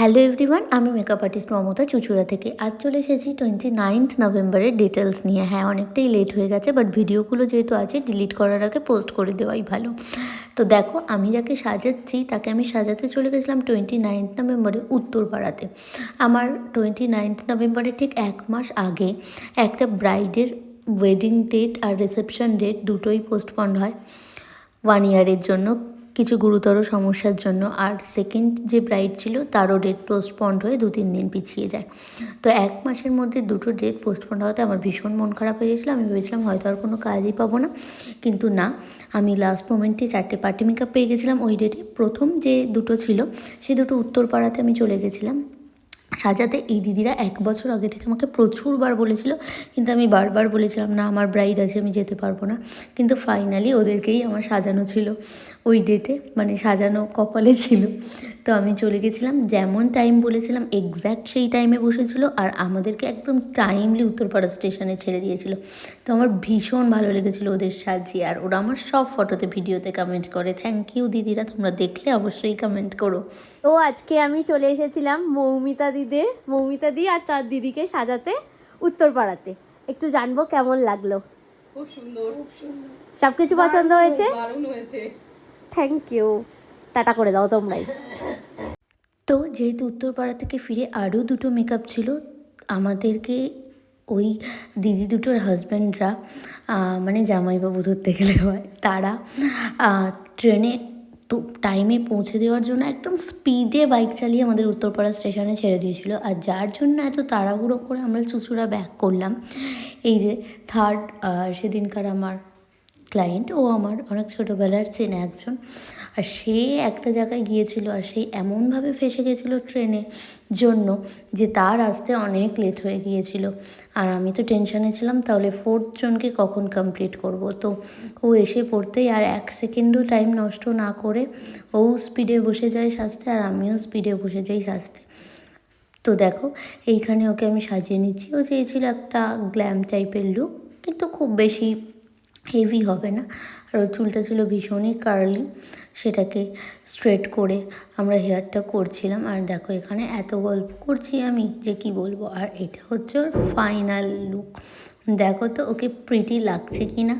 Hello everyone আমি makeup artist Mamata Chuchura থেকে। আজ চলে এসেছি টোয়েন্টি নাইনথ নভেম্বরের ডিটেলস নিয়ে। হ্যাঁ অনেকটাই লেট হয়ে গেছে বাট ভিডিওগুলো যেহেতু আছে ডিলিট করার আগে পোস্ট করে দেওয়াই ভালো। তো দেখো, আমি যাকে সাজাচ্ছি, তাকে আমি সাজাতে চলে গেছিলাম টোয়েন্টি নাইনথ নভেম্বরে উত্তরপাড়াতে। আমার টোয়েন্টি নাইনথ নভেম্বরের ঠিক এক মাস আগে একটা ব্রাইডের ওয়েডিং ডেট আর রিসেপশন ডেট দুটোই পোস্টপন্ড হয় ওয়ান ইয়ারের জন্য। কিছু গুরুতর সমস্যার জন্য আর সেকেন্ড যে ব্রাইড ছিল, তারও ডেট পোস্টপন্ড হয়ে দু তিন দিন পিছিয়ে যায়। তো এক মাসের মধ্যে দুটো ডেট পোস্টপন্ড হওয়াতে আমার ভীষণ মন খারাপ হয়ে গেছিল। আমি ভেবেছিলাম হয়তো আর কোনো কাজই পাবো না। কিন্তু না, আমি লাস্ট মোমেন্টে চারটে পার্টি মেকআপ পেয়ে গেছিলাম ওই ডেটে প্রথম যে দুটো ছিল, সে দুটো উত্তরপাড়াতে আমি চলে গেছিলাম। সাজাতে এই দিদিরা এক বছর আগে থেকে আমাকে প্রচুরবার বলেছিল, কিন্তু আমি বারবার বলেছিলাম, না, আমার ব্রাইড আছে, আমি যেতে পারব না। কিন্তু ফাইনালি ওদেরকেই আমার সাজানো ছিল। ওই ডেটে মানে সাজানো কপালে ছিল। তো আমি চলে গেছিলাম। যেমন টাইম বলেছিলাম এক্স্যাক্ট সেই টাইমে বসেছিল আর আমাদেরকে একদম টাইমলি উত্তরপাড়া স্টেশনে ছেড়ে দিয়েছিল। তো আমার ভীষণ ভালো লেগেছিলো ওদের সাজিয়ে আর ওরা আমার সব ফটোতে ভিডিওতে কমেন্ট করে। থ্যাংক ইউ দিদিরা তোমরা দেখলে অবশ্যই কমেন্ট করো। তো আজকে আমি চলে এসেছিলাম মৌমিতা দিদের মৌমিতা দি আর তার দিদিকে সাজাতে উত্তরপাড়াতে একটু জানব কেমন লাগল। খুব সুন্দর। খুব সুন্দর সব কিছু পছন্দ হয়েছে? দারুণ হয়েছে। থ্যাংক ইউ টাটা করে দাও তোমরাই। তো যেহেতু উত্তরপাড়া থেকে ফিরে আরও দুটো মেকআপ ছিল, আমাদেরকে ওই দিদি দুটোর হাজব্যান্ডরা মানে জামাইবাবু ধরতে গেলে হয়, তারা ট্রেনে তো টাইমে পৌঁছে দেওয়ার জন্য একদম স্পিডে বাইক চালিয়ে আমাদের উত্তরপাড়া স্টেশনে ছেড়ে দিয়েছিল। আর যার জন্য এত তাড়াহুড়ো করে আমরা চুচুড়া ব্যাক করলাম, এই যে থার্ড সেদিনকার আমার ক্লায়েন্ট ও আমার অনেক ছোটোবেলার চেনা একজন। আর সে একটা জায়গায় গিয়েছিল আর সেই এমনভাবে ফেসে গেছিল ট্রেনের জন্য যে তার আসতে অনেক লেট হয়ে গিয়েছিল। আর আমি তো টেনশানে ছিলাম, তাহলে ফোর্থ জনকে কখন কমপ্লিট করব? তো ও এসে পড়তেই আর এক সেকেন্ডও টাইম নষ্ট না করে ও স্পিডে বসে যায় সাজতে আর আমিও স্পিডে বসে যাই সাজতে তো দেখো, এইখানে ওকে আমি সাজিয়ে নিচ্ছি। ও চেয়েছিল একটা গ্ল্যাম টাইপের লুক কিন্তু খুব বেশি হেভি হবে না। আর ওর চুলটা ছিল ভীষণই কার্লি সেটাকে স্ট্রেট করে আমরা হেয়ারটা করছিলাম। আর দেখো এখানে এত গল্প করছি আমি যে কি বলব? আর এটা হচ্ছে ওর ফাইনাল লুক দেখো তো ওকে প্রিটি লাগছে কি না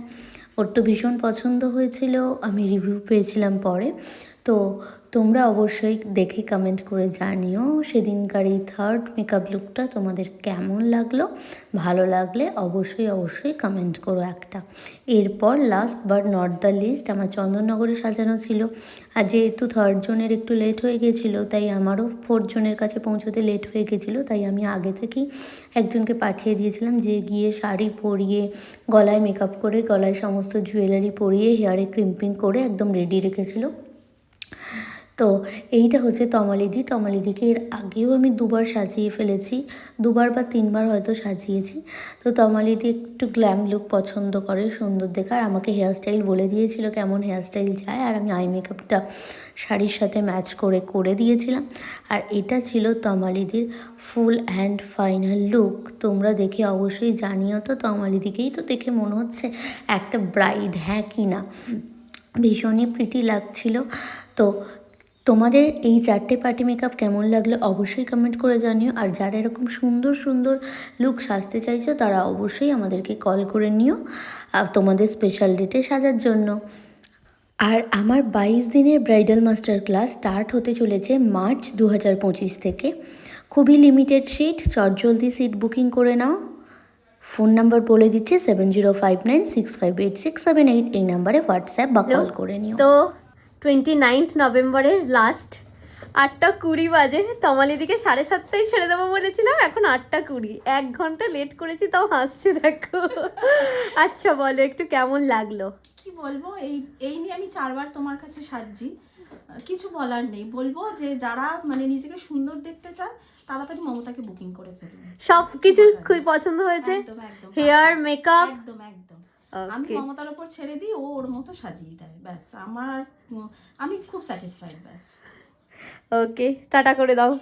ওর তো ভীষণ পছন্দ হয়েছিল, আমি রিভিউ পেয়েছিলাম পরে। তো তোমরা অবশ্যই দেখে কমেন্ট করে জানিও সেদিনকার এই থার্ড মেকআপ লুকটা তোমাদের কেমন লাগল? ভালো লাগলে অবশ্যই অবশ্যই কমেন্ট করো একটা। এরপর last but not the least আমার চন্দননগরে সাজানো ছিল। আর যেহেতু থার্ড জনের একটু লেট হয়ে গেছিল, তাই আমারও ফোর্থ জনের কাছে পৌঁছতে লেট হয়ে গেছিল, তাই আমি আগে থেকেই একজনকে পাঠিয়ে দিয়েছিলাম যে গিয়ে শাড়ি পরিয়ে, গলায় মেকআপ করে, গলায় সমস্ত জুয়েলারি পরিয়ে হেয়ারে ক্রিম্পিং করে একদম রেডি রেখেছিলো। তো এইটা হচ্ছে তমালিদি তমালিদিকে এর আগেও আমি দুবার সাজিয়ে ফেলেছি, দুবার বা তিনবার হয়তো সাজিয়েছি। তো তমালিদি একটু গ্ল্যাম লুক পছন্দ করে, সুন্দর দেখে। আর আমাকে হেয়ারস্টাইল বলে দিয়েছিল কেমন হেয়ারস্টাইল চায় আর আমি আই মেকআপটা শাড়ির সাথে ম্যাচ করে করে দিয়েছিলাম। আর এটা ছিল তমালিদির ফুল অ্যান্ড ফাইনাল লুক তোমরা দেখে অবশ্যই জানিও তো তমালিদিকেই তো দেখে মনে হচ্ছে একটা ব্রাইড হ্যাঁ কি না? ভীষণই প্রিটি লাগছিল। তো তোমাদের এই চারটে পার্টি মেকআপ কেমন লাগল অবশ্যই কমেন্ট করে জানিও। আর যারা এরকম সুন্দর সুন্দর লুক সাজতে চাইছো তারা অবশ্যই আমাদেরকে কল করে নিও আর তোমাদের স্পেশাল ডেটে সাজার জন্য। আর আমার বাইশ দিনের ব্রাইডাল মাস্টার ক্লাস স্টার্ট হতে চলেছে মার্চ দু হাজার পঁচিশ থেকে। খুবই লিমিটেড সিট চটজলদি সিট বুকিং করে নাও। ফোন নাম্বার বলে দিচ্ছে seven zero five nine six five eight six seven eight এই নাম্বারে হোয়াটসঅ্যাপ বা কল করে নিও। তো টোয়েন্টি নাইনথ নভেম্বরের লাস্ট আটটা কুড়ি বাজে। তমালিদিকে সাড়ে সাতটায় ছেড়ে দেবো বলেছিলাম এখন আটটা কুড়ি। এক ঘণ্টা লেট করেছি তাও হাসছে দেখো। আচ্ছা বলো একটু কেমন লাগল? কি বলব এই এই নিয়ে আমি চারবার তোমার কাছে সাজছি। কিছু বলার নেই। বলব যে যারা মানে নিজেকে সুন্দর দেখতে চায় তাড়াতাড়ি মমতাকে বুকিং করে ফেলুন। সব কিছু খুবই পছন্দ হয়েছে। হেয়ার মেকআপ একদম একদম। আমি মমতার উপর ছেড়ে দিই ও ওর মতো সাজিয়ে দেয় ব্যাস। আমার আমি খুব স্যাটিসফাইড ব্যাস। ওকে টাটা করে দাও।